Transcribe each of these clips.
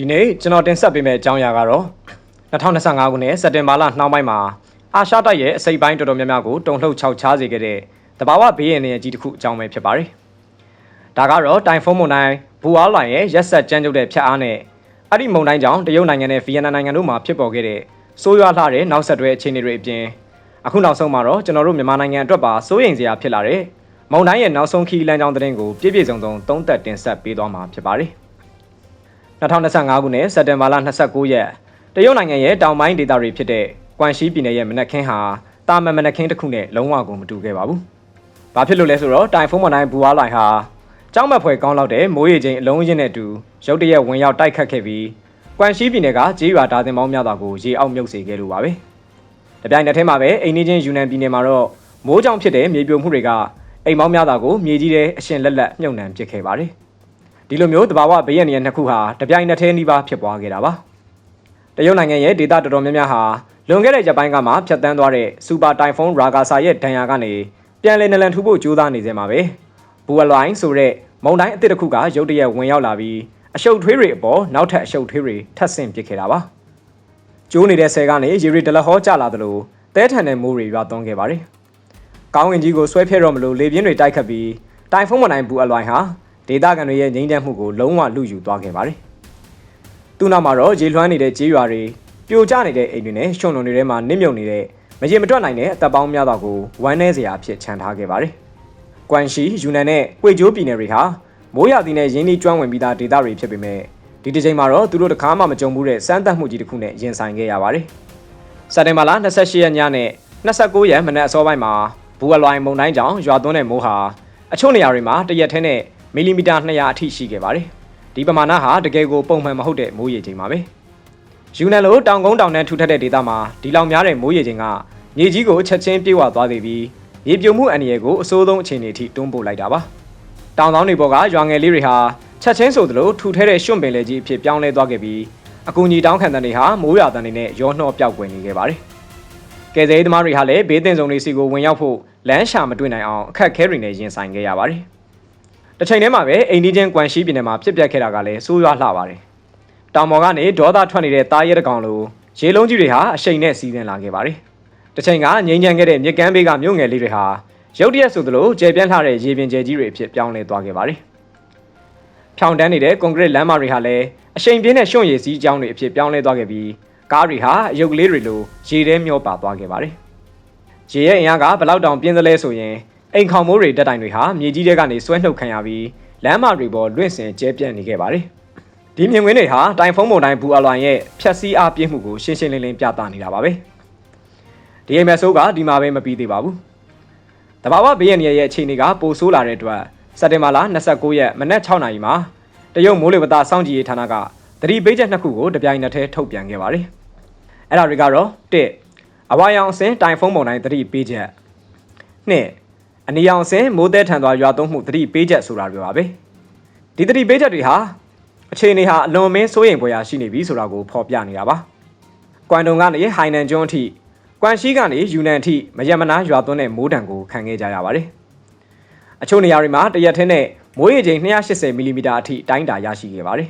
ဒီနေ့ကျွန်တော်တင်ဆက်ပေးမယ့်အကြောင်းအရာကတော့2025ခုနှစ်စက်တင်ဘာလနှောင်းပိုင်းမှာအာရှတိုက်ရဲ့အစိပ်ပိုင်းတော်တော်များများကိုတုံ့လှုပ်ခြောက်ခြားစေခဲ့တဲ့တဘာဝဘေးရန်ရဲ့ကြီးတစ်ခုအကြောင်းပဲဖြစ်ပါတယ်။ဒါကတော့တိုင်ဖုန်းမုန်တိုင်းဘူအားလိုင်ရဲ့ရက်ဆက်ကြမ်းကြုတ်တဲ့ဖြတ်အားနဲ့အဲ့ဒီမုန်တိုင်းကြောင့်တရုတ်နိုင်ငံနဲ့ဗီယက်နမ်နိုင်ငံတို့မှာဖြစ်ပေါ်ခဲ့တဲ့ဆိုးရွားလှတဲ့နောက်ဆက်တွဲအခြေအနေတွေအပြင်အခုနောက်ဆုံးမှာတော့ကျွန်တော်တို့မြန်မာနိုင်ငံအတွက်ပါစိုးရိမ်စရာဖြစ်လာတဲ့မုန်တိုင်းရဲ့နောက်ဆုံးခီးလမ်းကြောင်းသတင်းကိုပြည့်ပြည့်စုံစုံသုံးသပ်တင်ဆက်ပေးသွားမှာဖြစ်ပါတယ်။ 2025ခုနှစ်စက်တင်ဘာလ29ရက်တရုတ်နိုင်ငံရဲ့တောင်ပိုင်းဒေသတွေဖြစ်တဲ့ကွမ်ရှီပြည်နယ်ရဲ့မနက်ခင်းဟာတာမန်မနက်ခင်းတစ်ခုနဲ့လုံးဝကိုမတူခဲ့ပါဘူး။ဘာဖြစ်လို့လဲဆိုတော့တိုင်ဖုန်းမတိုင်းဘူအားလိုင်ဟာကြောင်းမက်ဖွယ်ကောင်းလောက်တဲ့မိုးရေချိန်အလုံးရင်းနဲ့အတူရုတ်တရက်ဝင်ရောက်တိုက်ခတ်ခဲ့ပြီးကွမ်ရှီပြည်နယ်ကကြေးရွာဒါသင်ပေါင်းများစွာကိုရေအောက်မြုပ်စေခဲ့လို့ပါပဲ။တပြိုင်နက်တည်းမှာပဲအိန္ဒိချင်းယူနန်ပြည်နယ်မှာတော့မိုးကြောင့်ဖြစ်တဲ့မြေပြိုမှုတွေကအိမ်ပေါင်းများစွာကိုမြေကြီးထဲအရှင်လက်လက်မြုပ်နှံပစ်ခဲ့ပါတယ်။ ဒီလိုမျိုးတဘာဝဘေးရန်ရဲ့နှစ်ခုဟာတပြိုင်နက်တည်းနှီးပါဖြစ်ပွားခဲ့တာပါတရုတ်နိုင်ငံရဲ့ဒေသတော်တော်များများဟာလွန်ခဲ့တဲ့ရက်ပိုင်းကမှဖြတ်တန်းသွားတဲ့စူပါတိုင်ဖုန်းရာဂါဆာရဲ့ဒဏ်ရာကနေပြန်လည်နလန်ထူဖို့ကြိုးစားနေစေမှာပဲဘူအလိုင်းဆိုတဲ့မုံတိုင်းအစ်စ်တစ်ခုကရုတ်တရက်ဝင်ရောက်လာပြီးအရှုပ်ထွေးတွေအပေါ်နောက်ထပ်အရှုပ်ထွေးတွေထပ်ဆင့်ပစ်ခဲ့တာပါကျိုးနေတဲ့ဆယ်ကနေရေရီဒလဟောကျလာသလိုတဲထန်တဲ့မိုးတွေရွာသွန်းခဲ့ပါတယ်ကောင်းဝင်ကြီးကိုဆွဲဖျက်တော့မလို့လေပြင်းတွေတိုက်ခတ်ပြီးတိုင်ဖုန်းမနိုင်ဘူးအလွိုင်းဟာ ဒေသခံတွေရဲ့ငြိမ်းချမ်းမှုကိုလုံးဝလူယူသွားခဲ့ပါတယ်။သူ့နောက်မှာတော့ရေလွှမ်းနေတဲ့ကြေးရွာတွေပြိုကျနေတဲ့အိမ်တွေနဲ့ရှုံလုံတွေထဲမှာနစ်မြုပ်နေတဲ့မရေမတွက်နိုင်တဲ့အသက်ပေါင်းများစွာကိုဝမ်းနည်းစရာအဖြစ်ခြံထားခဲ့ပါတယ်။ကွမ်ရှီယူနန်နဲ့ကွေကျိုးပြည်နယ်တွေဟာမိုးရာသီနဲ့ရင်းနှီးကျွမ်းဝင်ပြီးသားဒေသတွေဖြစ်ပေမဲ့ဒီတစ်ချိန်မှာတော့သူတို့တခါမှမကြုံဘူးတဲ့စမ်းသပ်မှုကြီးတစ်ခုနဲ့ရင်ဆိုင်ခဲ့ရပါတယ်။စက်တင်ဘာလ28ရက်ညနဲ့29ရက်မနက်အစောပိုင်းမှာဘူအလွိုင်းမုန်တိုင်းကြောင့်ရွာသွန်းတဲ့မိုးဟာအချို့နေရာတွေမှာတရက်ထဲနဲ့ မီလီမီတာ200အထိရှိခဲ့ပါတယ်။ဒီပမာဏဟာတကယ်ကိုပုံမှန်မဟုတ်တဲ့မိုးရေချိန်ပါပဲ။ယူနန်လိုတောင်ကုန်းတောင်နဲ့ထူထပ်တဲ့ဒေသမှာဒီလောက်များတဲ့မိုးရေချိန်ကမြေကြီးကိုချက်ချင်းပြေဝသွားသေးပြီးရေပြုံမှုအန္တရာယ်ကိုအဆိုးဆုံးအခြေအနေထိတွန်းပို့လိုက်တာပါ။တောင်တောင်တွေပေါ်ကရွာငယ်လေးတွေဟာချက်ချင်းဆိုသလိုထူထဲတဲ့ရွှွန့်ပင်လေကြီးအဖြစ်ပြောင်းလဲသွားခဲ့ပြီးအကူကြီးတောင်းခံတဲ့တွေဟာမိုးရွာတန်တွေနဲ့ရောနှောပြောက်ကွယ်နေခဲ့ပါတယ်။ကယ်ဆယ်ရေးသမားတွေဟာလည်းဘေးသင့်ဆုံးတွေစီကိုဝင်ရောက်ဖို့လမ်းရှာမတွေ့နိုင်အောင်အခက်အခဲတွေနဲ့ရင်ဆိုင်ခဲ့ရပါတယ်။ တစ်ချိန်တည်းမှာပဲအိန္ဒိချင်းကွမ်ရှီပြည်နယ်မှာဖြစ်ပျက်ခဲ့တာကလည်းဆိုးရွားလှပါတယ်။တောင်ပေါ်ကနေဒေါသထွက်နေတဲ့တားရဲတကောင်လိုရေလုံးကြီးတွေဟာအရှိန်နဲ့စီးဆင်းလာခဲ့ပါတယ်။တစ်ချိန်ကငိမ့်ချမ်းခဲ့တဲ့မြစ်ကမ်းဘေးကမြို့ငယ်လေးတွေဟာရုတ်တရက်ဆိုသလိုကျယ်ပြန့်လှတဲ့ရေပြင်ကျယ်ကြီးတွေအဖြစ်ပြောင်းလဲသွားခဲ့ပါတယ်။ဖြောင်တန်းနေတဲ့ကွန်ကရစ်လမ်းမတွေဟာလည်းအရှိန်ပြင်းတဲ့ရွှွန့်ရည်စည်းကြောင်းတွေအဖြစ်ပြောင်းလဲသွားခဲ့ပြီးကားတွေဟာအယုတ်ကလေးတွေလိုရေထဲမျောပါသွားခဲ့ပါတယ်။ရေရဲ့အင်အားကဘလောက်တောင်ပြင်းသလဲဆိုရင် အိမ်ခေါင်မိုးတွေတက်တိုင်တွေဟာမြေကြီးတွေကနေဆွဲနှုတ်ခံရပြီးလမ်းမတွေပေါ်လွင့်စင်ကျဲပြန့်နေခဲ့ပါတယ်။ဒီမြင်ကွင်းတွေဟာတိုင်ဖုန်းမုန်တိုင်းဘူအလွန်ရဲ့ဖြက်စီးအားပြင်းမှုကိုရှင်းရှင်းလင်းလင်းပြသနေတာပါပဲ။ဒီအိမ်မက်ဆိုးကဒီမှာပဲမပြီးသေးပါဘူး။တဘာဝဘေးရန်ရဲ့အခြေအနေကပိုဆိုးလာတဲ့အတွက်စက်တင်ဘာလ29ရက်မနက်6နာရီမှာတရုတ်မိုးလေဝသစောင့်ကြည့်ရေးဌာနကသတိပေးချက်နှစ်ခုကိုတပြိုင်နက်တည်းထုတ်ပြန်ခဲ့ပါတယ်။အဲ့ဒါတွေကတော့1အဝါရောင်အစင်းတိုင်ဖုန်းမုန်တိုင်းသတိပေးချက်2 အနီရောင်စင်မိုးတဲထန်သွားရွာသွန်းမှုသတိပေးချက်ဆိုတာတွေပါပဲဒီသတိပေးချက်တွေဟာအခြေအနေဟာအလွန်မင်းစိုးရိမ်ဖွယ်ရာရှိနေပြီဆိုတာကိုဖော်ပြနေတာပါကွမ်တုံကနေဟိုင်နန်ကျွန်းအထိကွမ်ရှီကနေယူနန်အထိမယမနာရွာသွန်းတဲ့မိုးတံကိုခံခဲ့ကြရပါတယ်အချို့နေရာတွေမှာတရက်ထင်းနဲ့မိုးရေချိန်280မီလီမီတာအထိတိုင်းတာရရှိခဲ့ပါတယ်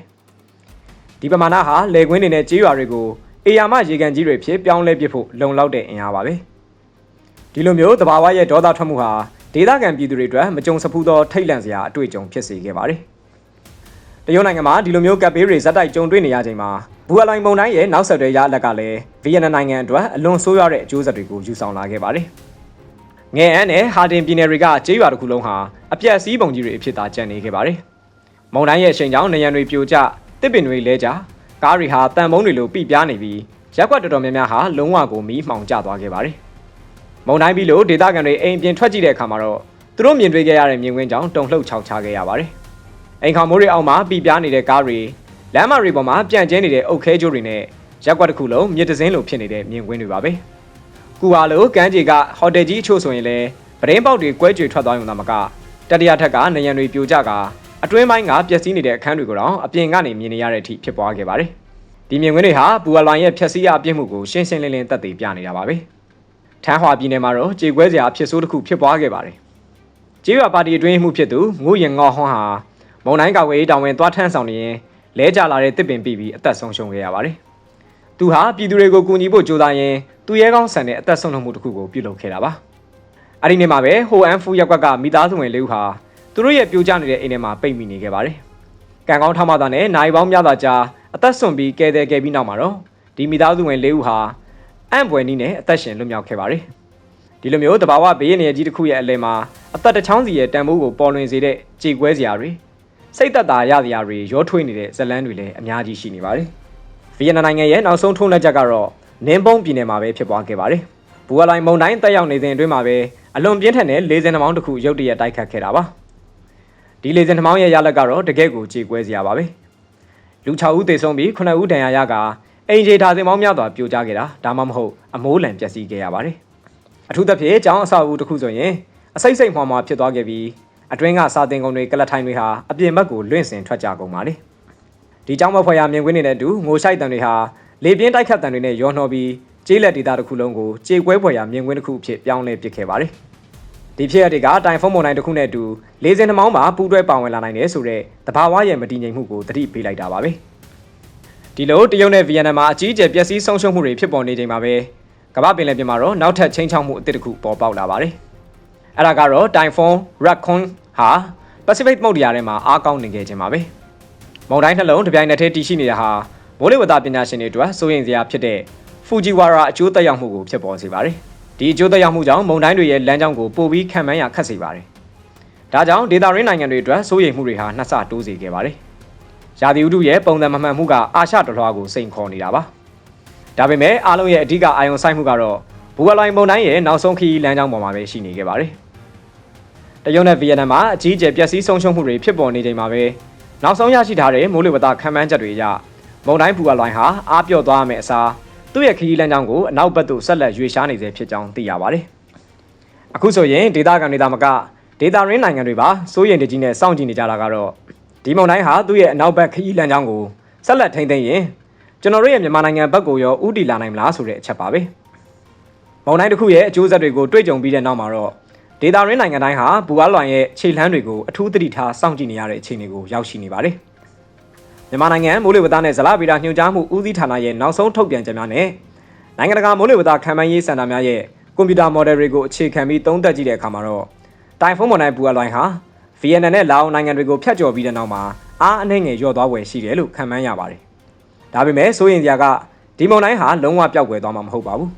ဒီပမာဏဟာလေကွင်းတွေနဲ့ကြေးရွာတွေကိုအေယာမရေကန်ကြီးတွေဖြစ်ပြောင်းလဲပစ်ဖို့လုံလောက်တဲ့အင်အားပါပဲဒီလိုမျိုးတဘာဝရဲ့ဒေါသထွက်မှုဟာ ဒေသခံပြည်သူတွေအတွက်မကြုံစဖူးသောထိတ်လန့်စရာအတွေ့အကြုံဖြစ်စေခဲ့ပါတယ်။တရုတ်နိုင်ငံမှာဒီလိုမျိုးကပ်ဘေးတွေဇက်တိုက်ကြုံတွေ့နေရချိန်မှာဘူအလိုင်းပုံတိုင်းရဲ့နောက်ဆက်တွဲရအလက်ကလည်းဗီယက်နမ်နိုင်ငံအတွက်အလွန်ဆိုးရွားတဲ့အကျိုးဆက်တွေကိုယူဆောင်လာခဲ့ပါတယ်။ငယ်အန်းနဲ့ဟာတင်ပြည်နယ်တွေကကျေးရွာတစ်ခုလုံးဟာအပြက်စီးပုံကြီးတွေအဖြစ်သာကျန်နေခဲ့ပါတယ်။မုံတိုင်းရဲ့အချိန်ကြောင့်နေရန်တွေပြိုကျတစ်ပင်တွေလဲကျကားတွေဟာတန်ပုံးတွေလိုပြပြားနေပြီးရက်ွက်တော်တော်များများဟာလုံးဝကိုမီးမှောင်ကျသွားခဲ့ပါတယ်။ မုံတိုင်းပြီးလို့ဒေသခံတွေအိမ်ပြင်ထွက်ကြည့်တဲ့အခါမှာတော့သူတို့မြင်တွေ့ခဲ့ရတဲ့မြင်ကွင်းကြောင့်တုန်လှုပ်ခြောက်ခြားခဲ့ရပါတယ်။အိမ်ခေါမိုးတွေအောက်မှာပြပြားနေတဲ့ကားတွေလမ်းမတွေပေါ်မှာပြန့်ကျဲနေတဲ့အုတ်ခဲကြိုးတွေနဲ့ရက်ကွက်တစ်ခုလုံးမြစ်တစင်းလိုဖြစ်နေတဲ့မြင်ကွင်းတွေပါပဲ။ကူဟာလိုကမ်းခြေကဟိုတယ်ကြီးအချို့ဆိုရင်လည်းပရင်းပေါက်တွေကွဲကြွေထွက်သွားရုံသာမကတတိယထက်ကနေရန်တွေပြိုကျကအတွင်းပိုင်းကပျက်စီးနေတဲ့အခန်းတွေကိုတော့အပြင်ကနေမြင်နေရတဲ့အထိဖြစ်ပွားခဲ့ပါတယ်။ဒီမြင်ကွင်းတွေဟာဘူအလွန်ရဲ့ဖျက်ဆီးရအပြစ်မှုကိုရှင်းရှင်းလင်းလင်းသက်သေပြနေတာပါပဲ။ ထန်းဟွာပြည်နယ်မှာတော့ကြေကွဲစရာဖြစ်ဆိုးတစ်ခုဖြစ်ပွားခဲ့ပါတယ်။ကြေးရွာပါတီအတွင်းမှုဖြစ်သူငိုရင်ငေါဟွန်ဟာမုံတိုင်းကာဝေးတောင်ဝင်သွားထမ်းဆောင်နေရင်လဲကျလာတဲ့တစ်ပင်ပြီးပြီးအသက်ဆုံးရှုံးခဲ့ရပါတယ်။သူဟာပြည်သူတွေကိုကူညီဖို့ကြိုးစားရင်းသူရဲကောင်းဆန်တဲ့အသက်ဆုံးရှုံးမှုတစ်ခုကိုပြုလုပ်ခဲ့တာပါ။အဲ့ဒီနေ့မှာပဲဟိုအန်ဖူရက်ကွက်ကမိသားစုဝင်လေးဦးဟာသူတို့ရဲ့ပြိုကျနေတဲ့အိမ်ထဲမှာပိတ်မိနေခဲ့ပါတယ်။ကံကောင်းထောက်မသားနဲ့နိုင်ပေါင်းများစွာကြာအသက်ဆုံးပြီးကဲတယ်ကဲပြီးနောက်မှာတော့ဒီမိသားစုဝင်လေးဦးဟာ အံ့ပွေနည်းနဲ့အသက်ရှင်လွတ်မြောက်ခဲ့ပါတယ်။ဒီလိုမျိုးတဘာဝဘေးရနေကြီးတစ်ခုရဲ့အလဲမှာအသက်တစ်ချောင်းစီရဲ့တန်ဖိုးကိုပေါ်လွင်စေတဲ့ကြေကွဲစရာတွေစိတ်သက်သာရစရာတွေရောထွေးနေတဲ့ဇလန်းတွေလည်းအများကြီးရှိနေပါတယ်။ဗီယက်နမ်နိုင်ငံရဲ့နောက်ဆုံးထုံးလက်ချက်ကတော့နင်းပုံးပြည်နယ်မှာပဲဖြစ်ပွားခဲ့ပါတယ်။ဘူဝလိုင်မုန်တိုင်းတက်ရောက်နေစဉ်အတွင်းမှာပဲအလွန်ပြင်းထန်တဲ့လေဆင်နှမောင်းတစ်ခုရုတ်တရက်တိုက်ခတ်ခဲ့တာပါ။ဒီလေဆင်နှမောင်းရဲ့ရလဒ်ကတော့တကယ့်ကိုကြေကွဲစရာပါပဲ။လူ6ဦးသေဆုံးပြီး9ဦးဒဏ်ရာရကာ အင်ဂျီထားစင်မောင်းများစွာပြိုကျခဲ့တာဒါမှမဟုတ်အမိုးလံပျက်စီးခဲ့ရပါတယ်။အထူးသဖြင့်ကျောင်းအဆောက်အဦတစ်ခုဆိုရင်အစိမ့်စိမ့်မှွာမှဖြစ်သွားခဲ့ပြီးအတွင်းကစာတင်ကုန်တွေကလတ်ထိုင်တွေဟာအပြင်ဘက်ကိုလွင့်စင်ထွက်ကြကုန်ပါလေဒီကြောင့်မဖွယ်ရမြင်ကွင်းနေတဲ့အတူငိုရှိုက်တန်တွေဟာလေပြင်းတိုက်ခတ်တန်တွေနဲ့ရောနှောပြီးကျေးလက်ဒေတာတစ်ခုလုံးကိုကြေကွဲဖွယ်ရမြင်ကွင်းတစ်ခုအဖြစ်ပြောင်းလဲပစ်ခဲ့ပါတယ်ဒီဖြစ်ရတွေကတိုင်ဖုန်းမုန်တိုင်းတစ်ခုနဲ့အတူလေစင်နှမောင်းမှာပူးတွဲပါဝင်လာနိုင်တယ်ဆိုတော့တဘာဝရဲ့မတည်ငြိမ်မှုကိုသတိပေးလိုက်တာပါပဲ ဒီလိုတရုတ်နဲ့ဗီယက်နမ်မှာအကြီးအကျယ်ပျက်စီးဆုံးရှုံးမှုတွေဖြစ်ပေါ်နေချိန်မှာပဲကမ္ဘာပင်လယ်ပြင်မှာတော့နောက်ထပ်ချင်းချောက်မှုအသစ်တစ်ခုပေါ်ပေါက်လာပါတယ်အဲ့ဒါကတော့ Typhoon Rakun ဟာ Pacific မုတ်တရားထဲမှာအားကောင်းနေခဲ့ခြင်းပါပဲ။မုန်တိုင်းနှလုံးတစ်ပြိုင်နက်တည်းတည်ရှိနေတာဟာမိုးလေဝသပညာရှင်တွေအတွက်စိုးရိမ်စရာဖြစ်တဲ့ Fujiwara အကျိုးသက်ရောက်မှုကိုဖြစ်ပေါ်စေပါတယ်။ဒီအကျိုးသက်ရောက်မှုကြောင့်မုန်တိုင်းတွေရဲ့လမ်းကြောင်းကိုပိုပြီးခံမှန်းရခက်စေပါတယ်။ဒါကြောင့်ဒေသရင်းနိုင်ငံတွေအတွက်စိုးရိမ်မှုတွေဟာနှစ်ဆတိုးစေခဲ့ပါတယ်။ ရာသီဥတုရဲ့ပုံစံမမှန်မှုကအာရှတလွှားကိုစိန်ခေါ်နေတာပါ။ဒါပေမဲ့အားလုံးရဲ့အဓိကအာရုံစိုက်မှုကတော့ဘူဝလိုင်မုန်တိုင်းရဲ့နောက်ဆုံးခရီးလမ်းကြောင်းပေါ်မှာပဲရှိနေခဲ့ပါတယ်။တရုတ်နဲ့ဗီယက်နမ်မှာအကြီးအကျယ်ပျက်စီးဆုံးရှုံးမှုတွေဖြစ်ပေါ်နေချိန်မှာပဲနောက်ဆုံးရရှိထားတဲ့မိုးလေဝသခံမှန်းချက်တွေအရမုန်တိုင်းဘူဝလိုင်ဟာအားပြော့သွားမယ့်အစားသူ့ရဲ့ခရီးလမ်းကြောင်းကိုအနောက်ဘက်သို့ဆက်လက်ရွေ့ရှားနေစေဖြစ်ကြောင်းသိရပါတယ်။အခုဆိုရင်ဒေသခံတွေသာမကဒေသရင်းနိုင်ငံတွေပါစိုးရိမ်တကြီးနဲ့စောင့်ကြည့်နေကြတာကတော့ ဒီမုန်တိုင်းဟာသူ့ရဲ့အနောက်ဘက်ခရီးလမ်းကြောင်းကိုဆက်လက်ထိန်းသိမ်းရင်ကျွန်တော်တို့ရဲ့မြန်မာနိုင်ငံဘက်ကိုရောဥတီလာနိုင်မလားဆိုတဲ့အချက်ပါပဲ။မုန်တိုင်းတစ်ခုရဲ့အကျိုးဆက်တွေကိုတွေ့ကြုံပြီးတဲ့နောက်မှာတော့ဒေတာရင်းနိုင်ငံတိုင်းဟာဘူအားလွန်ရဲ့ခြေလှမ်းတွေကိုအထူးသတိထားစောင့်ကြည့်နေရတဲ့အခြေအနေကိုရောက်ရှိနေပါတယ်။မြန်မာနိုင်ငံမိုးလေဝသနဲ့ဇလဗေဒညွှန်ကြားမှုဦးစီးဌာနရဲ့နောက်ဆုံးထုတ်ပြန်ချက်များနဲ့နိုင်ငံတကာမိုးလေဝသခံမှန်းရေးစင်တာများရဲ့ကွန်ပျူတာမော်ဒယ်တွေကိုအခြေခံပြီးသုံးသပ်ကြည့်တဲ့အခါမှာတော့တိုင်ဖုန်းမွန်တိုင်းဘူအားလွန်ဟာ ဗီယက်နမ်နဲ့လာအိုနိုင်ငံတွေကိုဖျက်ကျော်ပြီးတဲ့နောက်မှာအားအနှိမ့်ငယ်လျော့သွားဝယ်ရှိတယ်လို့ခံမှန်းရပါတယ်။ဒါပေမဲ့စိုးရင်စရာကဒီမုန်တိုင်းဟာလုံးဝပျောက်ကွယ်သွားမှာမဟုတ်ပါဘူး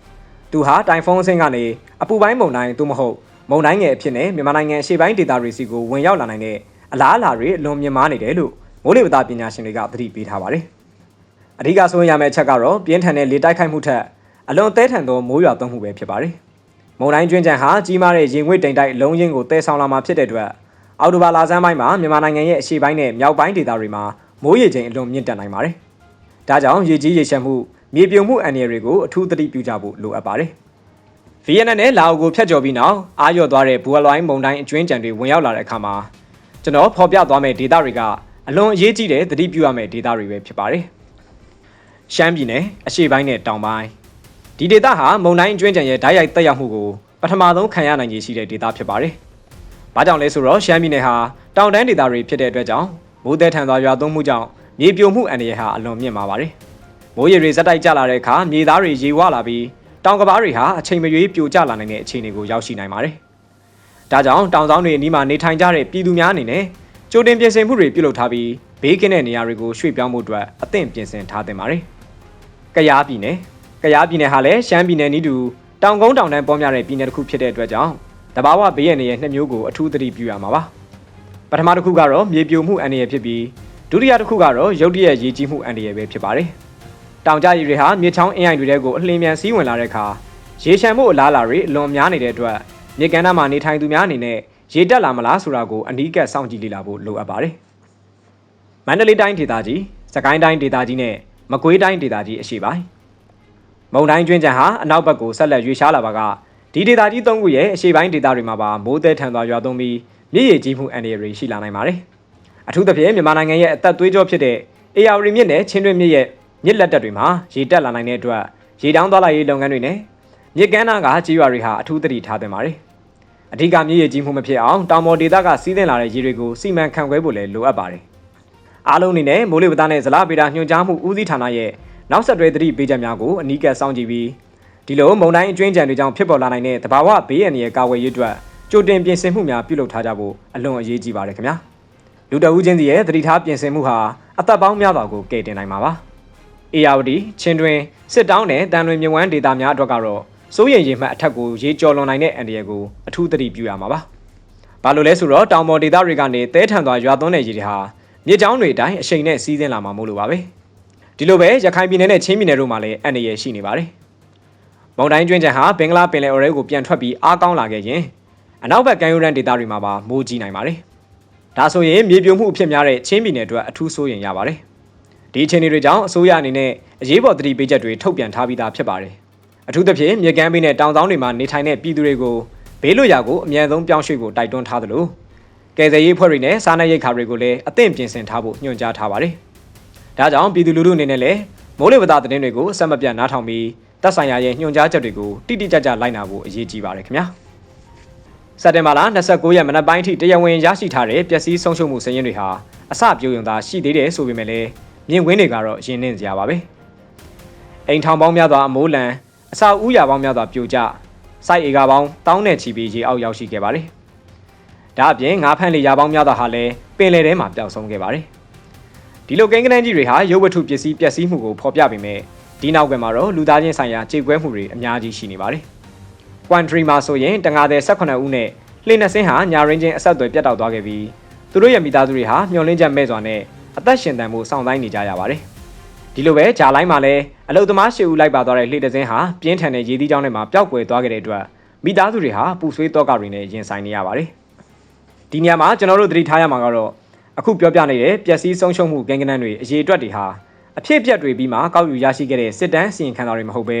။သူဟာတိုင်ဖုန်းအဆင့်ကနေအပူပိုင်းမုန်တိုင်းသို့မဟုတ်မုံတိုင်းငယ်အဖြစ်နဲ့မြန်မာနိုင်ငံအရှေ့ပိုင်းဒေသတွေစီကိုဝင်ရောက်လာနိုင်တဲ့အလားအလာတွေအလွန်မြင့်မားနေတယ်လို့မိုးလေဝသပညာရှင်တွေကသတိပေးထားပါတယ်။အဓိကဆိုရမယ့်အချက်ကတော့ပြင်းထန်တဲ့လေတိုက်ခိုက်မှုထက်အလွန်သဲထန်သောမိုးရွာသွန်းမှုပဲဖြစ်ပါတယ်။မုံတိုင်းကျွန်းချံဟာကြီးမားတဲ့ရေငွေ့တိမ်တိုက်လုံးရင်းကိုတည်ဆောင်လာမှာဖြစ်တဲ့အတွက် အော်တိုဘာလာဆန်းပိုင်းမှာမြန်မာနိုင်ငံရဲ့အရှေ့ပိုင်းနဲ့မြောက်ပိုင်းဒေသတွေမှာမိုးရေချိန်အလွန်မြင့်တက်နိုင်ပါတယ်။ဒါကြောင့်ရေကြီးရေရှမ်းမှုမြေပြိုမှုအန္တရာယ်တွေကိုအထူးသတိပြုကြဖို့လိုအပ်ပါတယ်။ဗီယက်နမ်နဲ့လာအိုကိုဖျက်ကျော်ပြီးနောက်အာရော့သွားတဲ့ဘူအလွိုင်းမုန်တိုင်းအကျွင်းကြံတွေဝင်ရောက်လာတဲ့အခါမှာကျွန်တော်ဖော်ပြသွားမယ့်ဒေတာတွေကအလွန်အရေးကြီးတဲ့သတိပြုရမယ့်ဒေတာတွေပဲဖြစ်ပါတယ်။ရှမ်းပြည်နယ်အရှေ့ပိုင်းနဲ့တောင်ပိုင်းဒီဒေတာဟာမုန်တိုင်းအကျွင်းကြံရဲ့ဓာတ်ရိုက်တက်ရောက်မှုကိုပထမဆုံးခံရနိုင်ခြေရှိတဲ့ဒေတာဖြစ်ပါတယ်။ ဘာကြောင့်လဲဆိုတော့ရှမ်းပြည်နယ်ဟာတောင်တန်းဒေတာတွေဖြစ်တဲ့အတွက်ကြောင့်မိုးသည်ထန်စွာရွာသွန်းမှုကြောင့်မြေပြိုမှုအန္တရာယ်ဟာအလွန်မြင့်မာပါတယ်။မိုးရေတွေဇက်တိုက်ကျလာတဲ့အခါမြေသားတွေရေဝလာပြီးတောင်ကဘာတွေဟာအချိန်မရွေးပြိုကျလာနိုင်တဲ့အခြေအနေကိုရောက်ရှိနိုင်ပါတယ်။ဒါကြောင့်တောင်ဆောင်တွေအနီးမှာနေထိုင်ကြတဲ့ပြည်သူများအနေနဲ့ကြိုတင်ပြင်ဆင်မှုတွေပြုလုပ်ထားပြီးဘေးကင်းတဲ့နေရာတွေကိုရွှေ့ပြောင်းဖို့အတွက်အသင့်ပြင်ဆင်ထားသင့်ပါတယ်။ကယားပြည်နယ်ကယားပြည်နယ်ဟာလည်းရှမ်းပြည်နယ်နည်းတူတောင်ကုန်းတောင်တန်းပေါ်များတဲ့ပြည်နယ်တစ်ခုဖြစ်တဲ့အတွက်ကြောင့် တဘာဝဘေးရန်ရဲ့နှစ်မျိုးကိုအထူးသတိပြုရမှာပါ။ပထမတစ်ခုကတော့မြေပြိုမှုအန္တရာယ်ဖြစ်ပြီးဒုတိယတစ်ခုကတော့ရုတ်တရက်ရေကြီးမှုအန္တရာယ်ပဲဖြစ်ပါတယ်။တောင်ကျရေတွေဟာမြစ်ချောင်းအင်းအိုင်တွေထဲကိုအလင်းမြန်စီးဝင်လာတဲ့အခါရေရှမ်းမှုအလားအလာတွေအလွန်များနေတဲ့အတွက်မြစ်ကမ်းနားမှာနေထိုင်သူများအနေနဲ့ရေတက်လာမလားဆိုတာကိုအနီးကပ်စောင့်ကြည့်လေ့လာဖို့လိုအပ်ပါတယ်။မန္တလေးတိုင်းဒေသကြီး၊စကိုင်းတိုင်းဒေသကြီးနဲ့မကွေးတိုင်းဒေသကြီးအရှိပိုင်းမုံတိုင်းကျွန်းချံဟာအနောက်ဘက်ကိုဆက်လက်ရွေ့ရှားလာပါက ဒီဒေသကြီးသုံးခုရဲ့အရှိပိုင်းဒေသတွေမှာပါမိုးသည်ထန်စွာရွာသွန်းပြီးမြစ်ရေကြီးမှုအန္တရာယ်တွေရှိလာနိုင်ပါတယ်။အထူးသဖြင့်မြန်မာနိုင်ငံရဲ့အသက်သွေးကြောဖြစ်တဲ့အေယာဝတီမြစ်နဲ့ချင်းတွင်းမြစ်ရဲ့မြစ်လက်တက်တွေမှာရေတက်လာနိုင်တဲ့အတွက်ရေတောင်းသွားလာရေးလုပ်ငန်းတွေနဲ့မြစ်ကမ်းနားကကြေးရွာတွေဟာအထူးသတိထားသင့်ပါတယ်။အဓိကမြစ်ရေကြီးမှုမဖြစ်အောင်တောင်ပေါ်ဒေသကစီးသင့်လာတဲ့ရေတွေကိုစီမံခန့်ခွဲဖို့လည်းလိုအပ်ပါတယ်။အားလုံးအနေနဲ့မိုးလေဝသနဲ့ဇလဗေဒညွှန်ကြားမှုဦးစီးဌာနရဲ့နောက်ဆက်တွဲသတိပေးချက်များကိုအနီးကပ်စောင့်ကြည့်ပြီး ဒီလိုမုန်တိုင်းအကျွင်းကြံတွေကြောင့်ဖြစ်ပေါ်လာနိုင်တဲ့သဘာဝဘေးအန္တရာယ်ကာကွယ်ရေးအတွက်ကြိုတင်ပြင်ဆင်မှုများပြုလုပ်ထားကြဖို့အလွန်အရေးကြီးပါတယ်ခင်ဗျာလူတအူးချင်းစီရဲ့သတိထားပြင်ဆင်မှုဟာအသက်ပေါင်းများစွာကိုကယ်တင်နိုင်မှာပါအေယာဝတီချင်းတွင်စစ်တောင်းနဲ့တန်လွင်မြဝန်းဒေသများအတွက်ကတော့စိုးရိမ်ရင်မှတ်အထက်ကိုရေကျော်လွန်နိုင်တဲ့အန္တရာယ်ကိုအထူးသတိပြုရမှာပါဘာလို့လဲဆိုတော့တောင်ပေါ်ဒေသတွေကနေတဲထန်သွားရွာသွန်းတဲ့ရေတွေဟာမြေကြောင်းတွေတိုင်းအရှိန်နဲ့စီးဆင်းလာမှာမို့လို့ပါပဲဒီလိုပဲရခိုင်ပြည်နယ်နဲ့ချင်းပြည်နယ်တို့မှာလည်းအန္တရာယ်ရှိနေပါတယ် မုန်တိုင်းကျွင်းချံဟာဘင်္ဂလားပင်လယ်အော်ရဲကိုပြန်ထွက်ပြီးအားကောင်းလာခဲ့ရင်အနောက်ဘက်ကမ်းရိုးတန်းဒေသတွေမှာပါမိုးကြီးနိုင်ပါတယ်ဒါဆိုရင်မြေပြိုမှုအဖြစ်များတဲ့ချင်းပြည်နယ်အတွက်အထူးစိုးရိမ်ရပါတယ်ဒီအခြေအနေတွေကြောင့်အစိုးရအနေနဲ့အရေးပေါ်သတိပေးချက်တွေထုတ်ပြန်ထားပြီးသားဖြစ်ပါတယ်အထူးသဖြင့်မြေကမ်းဘေးနဲ့တောင်တောင်းတွေမှာနေထိုင်တဲ့ပြည်သူတွေကိုဘေးလွတ်ရာကိုအမြန်ဆုံးပြောင်းရွှေ့ဖို့တိုက်တွန်းထားသလိုကယ်ဆယ်ရေးဖွဲ့တွေနဲ့စားနပ်ရိက္ခာတွေကိုလည်းအသင့်ပြင်ဆင်ထားဖို့ညွှန်ကြားထားပါတယ်။ဒါကြောင့်ပြည်သူလူထုအနေနဲ့လည်းမိုးလေဝသသတင်းတွေကိုအဆက်မပြတ်နားထောင်ပြီး သက်ဆိုင်ရာရဲ့ညွှန်ကြားချက်တွေကိုတိတိကျကျလိုက်နာဖို့အရေးကြီးပါတယ်ခင်ဗျာ။စက်တင်ဘာလ29ရက်မနက်ပိုင်းထိတရားဝင်ရရှိထားတဲ့ပျက်စီးဆုံးရှုံးမှုစာရင်းတွေဟာအစပြုံရုံသာရှိသေးတယ်ဆိုပေမဲ့လည်းမြင့်ကွင်းတွေကတော့ရင်းနှင်းစရာပါပဲ။အိမ်ထောင်ပေါင်းများစွာအမိုးလန်အစာဦးရာပေါင်းများစွာပြိုကျစိုက်ဧကပေါင်းတောင်းနဲ့ချီပြီးရေအောက်ရောက်ရှိခဲ့ပါတယ်။ဒါအပြင်ငါးဖမ်းလေရာပေါင်းများစွာဟာလည်းပင်လယ်ထဲမှာပျောက်ဆုံးခဲ့ပါတယ်။ဒီလိုကိန်းကနန်းကြီးတွေဟာရုပ်ဝတ္ထုပစ္စည်းပျက်စီးမှုကိုဖော်ပြပေမဲ့ ဒီနောက်ကွယ်မှာတော့လူသားချင်းဆိုင်ရာကြေကွဲမှုတွေအများကြီးရှိနေပါတယ်။ Quantry မှာဆိုရင်တငါတဲ့18ဦးနဲ့လှေနှစ်စင်းဟာညာရင်းချင်းအဆက်အသွယ်ပြတ်တောက်သွားခဲ့ပြီးသူတို့ရဲ့မိသားစုတွေဟာမျောလင်းချက်မဲ့စွာနဲ့အသက်ရှင်တန်မှုစောင့်တိုင်းနေကြရပါတယ်။ဒီလိုပဲဂျာလိုင်းမှာလည်းအလုသမားရှေ့ဦးလိုက်ပါသွားတဲ့လှေတစ်စင်းဟာပြင်းထန်တဲ့ရေသီးကြောင်းထဲမှာပျောက်ကွယ်သွားခဲ့တဲ့အတွက်မိသားစုတွေဟာပူဆွေးတော့ကတွေနဲ့ရင်ဆိုင်နေရပါတယ်။ဒီနေရာမှာကျွန်တော်တို့သတိထားရမှာကတော့အခုပြောပြနေတဲ့ပျက်စီးဆုံးရှုံးမှုကိန်းဂဏန်းတွေအရေးအတွက်တွေဟာ အဖြစ်အပျက်တွေပြီးမှကောက်ယူရရှိခဲ့တဲ့စစ်တမ်းစီရင်ခံစာတွေမဟုတ်ဘဲ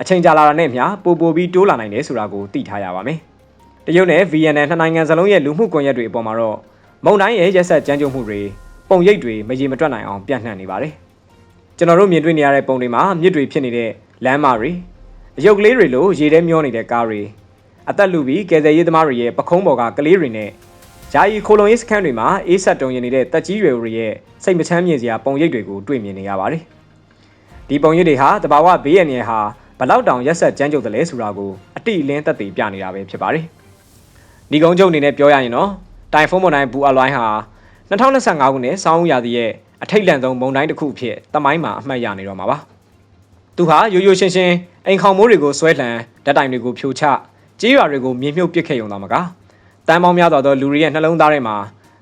အချိန်ကြာလာတာနဲ့မျှပိုပိုပြီးတိုးလာနိုင်တယ်ဆိုတာကိုသိထားရပါမယ်။တရုတ်နဲ့ VNN နှစ်နိုင်ငံစလုံးရဲ့လူမှုကွန်ရက်တွေအပေါ်မှာတော့မုံတိုင်းရဲ့ရက်ဆက်ကြမ်းကြုတ်မှုတွေပုံရိပ်တွေမရေမတွက်နိုင်အောင်ပြန့်နှံ့နေပါတယ်။ကျွန်တော်တို့မြင်တွေ့နေရတဲ့ပုံတွေမှာမြစ်တွေဖြစ်နေတဲ့လမ်းမတွေအယုတ်ကလေးတွေလိုရေထဲမျောနေတဲ့ကားတွေအသက်လူပြီးကယ်ဆယ်ရေးသမားတွေရဲ့ပခုံးပေါ်ကကလေးတွေနဲ့ ဂျာယီခိုလုံရေးစခန်းတွေမှာအေးဆက်တုံရင်နေတဲ့တက်ကြီးရွယ်တွေရဲ့စိတ်မချမ်းမြေစရာပုံရိပ်တွေကိုတွေ့မြင်နေရပါတယ်။ဒီပုံရိပ်တွေဟာတဘာဝဘေးရန်ရဲ့ဟာဘလောက်တောင်ရက်ဆက်ကြမ်းကြုတ်တယ်လဲဆိုတာကိုအတိအလင်းသက်သေပြနေတာပဲဖြစ်ပါတယ်။ဒီကုန်းချုပ်အနေနဲ့ပြောရရင်တော့တိုင်ဖုန်းမွန်တိုင်းဘူအလွိုင်းဟာ2025ခုနှစ်ဆောင်းဦးရာသီရဲ့အထိတ်လန့်ဆုံးမုန်တိုင်းတစ်ခုအဖြစ်တမိုင်းမှာအမှတ်ရနေတော့မှာပါ။သူဟာရိုးရိုးရှင်းရှင်းအိမ်ခေါင်မိုးတွေကိုဆွဲလှန်ဓာတ်တိုင်တွေကိုဖြိုချကြေးရွာတွေကိုမြေမြုပ်ပစ်ခဲ့ရုံသာမက တန်ပေါင်းများစွာသောလူတွေရဲ့နှလုံးသားထဲမှာ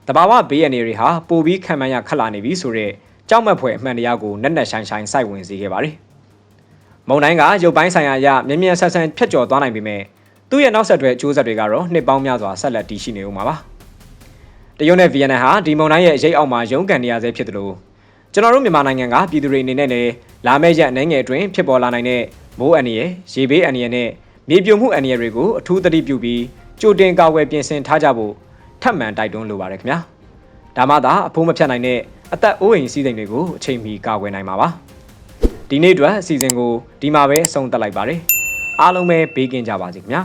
တဘာဝဘေးရန်တွေဟာပိုပြီးခံမှန်းရခက်လာနေပြီဆိုတော့ကြောက်မက်ဖွယ်အမှန်တရားကိုနက်နက်ရှိုင်းရှိုင်းစိုက်ဝင်စေခဲ့ပါတယ်။မုံတိုင်းကရုပ်ပိုင်းဆိုင်ရာအရမြင်မြန်ဆန်ဆန်ဖြတ်ကျော်သွားနိုင်ပေမဲ့သူ့ရဲ့နောက်ဆက်တွဲအကျိုးဆက်တွေကတော့နှစ်ပေါင်းများစွာဆက်လက်တည်ရှိနေဦးမှာပါ။တရုတ်နဲ့ဗီယက်နမ်ဟာဒီမုံတိုင်းရဲ့အရေးအောက်မှာရုန်းကန်နေရဆဲဖြစ်တယ်လို့ကျွန်တော်တို့မြန်မာနိုင်ငံကပြည်သူတွေအနေနဲ့လည်းလာမယ့်ရက်အနေငယ်အတွင်းဖြစ်ပေါ်လာနိုင်တဲ့မိုးအန္တရာယ်၊ရေဘေးအန္တရာယ်နဲ့မြေပြိုမှုအန္တရာယ်တွေကိုအထူးသတိပြုပြီး ကြိုတင်ကာကွယ်ပြင်ဆင်ထားကြဖို့ထပ်မံတိုက်တွန်းလိုပါတယ်ခင်ဗျာဒါမှသာအဖိုးမဖြတ်နိုင်တဲ့အသက်အိုးအိမ်စီးစိမ်တွေကိုအချိန်မီကာကွယ်နိုင်မှာပါဒီနေ့အတွက်အစီအစဉ်ကိုဒီမှာပဲအဆုံးသတ်လိုက်ပါတယ်အားလုံးပဲဘေးကင်းကြပါစေခင်ဗျာ